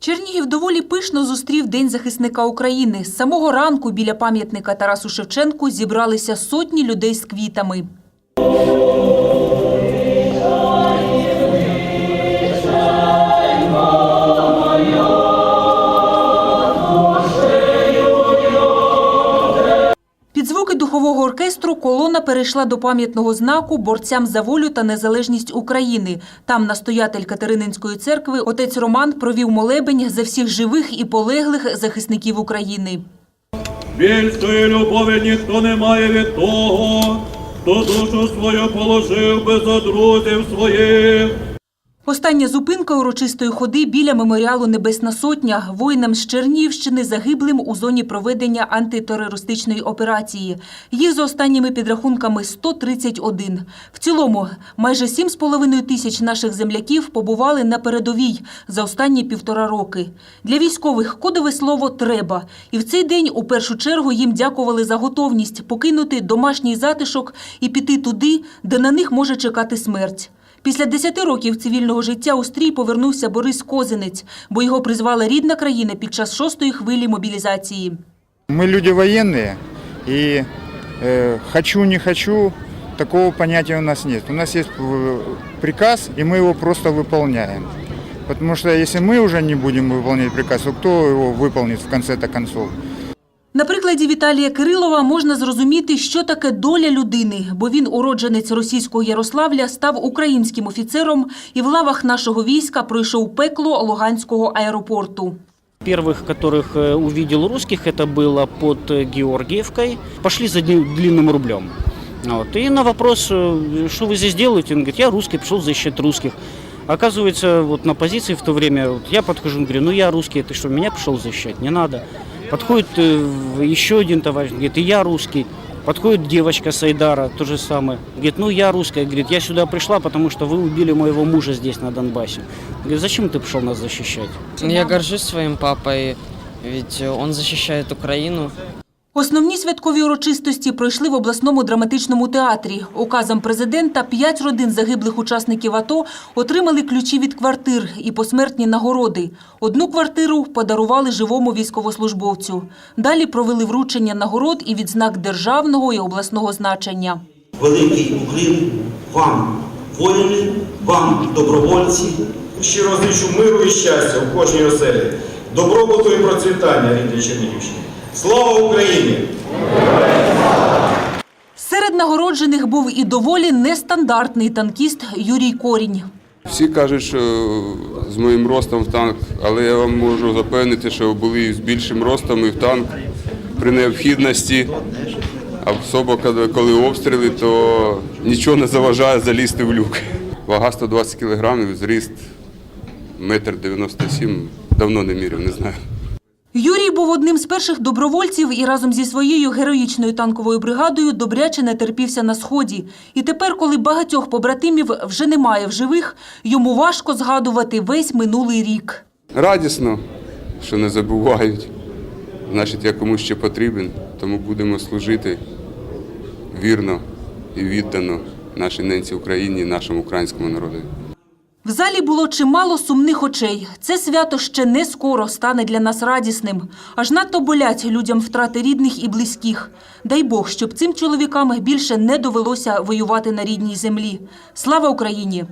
Чернігів доволі пишно зустрів День захисника України. З самого ранку біля пам'ятника Тарасу Шевченку зібралися сотні людей з квітами. Оркестру колона перейшла до пам'ятного знаку борцям за волю та незалежність України. Там настоятель Катерининської церкви отець Роман провів молебень за всіх живих і полеглих захисників України. Більшої любові ніхто не має від того, хто душу свою положив би за друзів своїх. Остання зупинка урочистої ходи біля меморіалу Небесна Сотня воїнам з Чернігівщини загиблим у зоні проведення антитерористичної операції. Їх за останніми підрахунками 131. В цілому майже 7,5 тисяч наших земляків побували на передовій за останні півтора роки. Для військових кодове слово «треба». І в цей день у першу чергу їм дякували за готовність покинути домашній затишок і піти туди, де на них може чекати смерть. Після 10 років цивільного життя у стрій повернувся Борис Козинець, бо його призвала рідна країна під час шостої хвилі мобілізації. Мы люди военные, и э, хочу, не хочу, такого понятия у нас нет. У нас есть э, приказ, и мы его просто выполняем. Потому что если мы уже не будем выполнять приказ, то кто его выполнит в конце-то концов? На прикладі Віталія Кирилова можна зрозуміти, що таке доля людини, бо він, уродженець російського Ярославля, став українським офіцером і в лавах нашого війська пройшов пекло Луганського аеропорту. Первых, которых э, увидел русских, это было под э, Георгиевкой. Пошли за дни- длинным рублем. Вот. И на вопрос, э, что вы здесь делаете, он говорит, я русский, пришел защищать русских. Оказывается, вот на позиции в то время, вот я подхожу, говорю, ну я русский, ты что, меня пришел защищать? Не надо. Подходит э, в- еще один товарищ, говорит, и я русский. Подходит девочка с Айдара, то же самое. Говорит, ну я русская. Говорит, я сюда пришла, потому что вы убили моего мужа здесь, на Донбассе. Говорит, зачем ты пришел нас защищать? Я горжусь своим папой, ведь он защищает Украину. Основні святкові урочистості пройшли в обласному драматичному театрі. Указом президента п'ять родин загиблих учасників АТО отримали ключі від квартир і посмертні нагороди. Одну квартиру подарували живому військовослужбовцю. Далі провели вручення нагород і відзнак державного і обласного значення. великий уклін вам, воїни, вам, добровольці. Щиро зичу миру і щастя у кожній оселі, добробуту і процвітання рідної Чернігівщини. Слава Україні! Серед нагороджених був і доволі нестандартний танкіст Юрій Корінь. Всі кажуть, що з моїм ростом в танк, але я вам можу запевнити, що були з більшим ростом і в танк при необхідності. А особо коли- обстріли, то нічого не заважає залізти в люк. Вага 120 кілограмів, зріст метр 97, давно не міряв, не знаю. Юрій був одним з перших добровольців і разом зі своєю героїчною танковою бригадою добряче не терпівся на сході. І тепер, коли багатьох побратимів вже немає в живих, йому важко згадувати весь минулий рік. Радісно, що не забувають. Значить, я комусь ще потрібен, тому будемо служити вірно і віддано нашій ненці Україні нашому українському народу. В залі було чимало сумних очей. Це свято ще не скоро стане для нас радісним. Аж надто болять людям втрати рідних і близьких. Дай Бог, щоб цим чоловікам більше не довелося воювати на рідній землі. Слава Україні!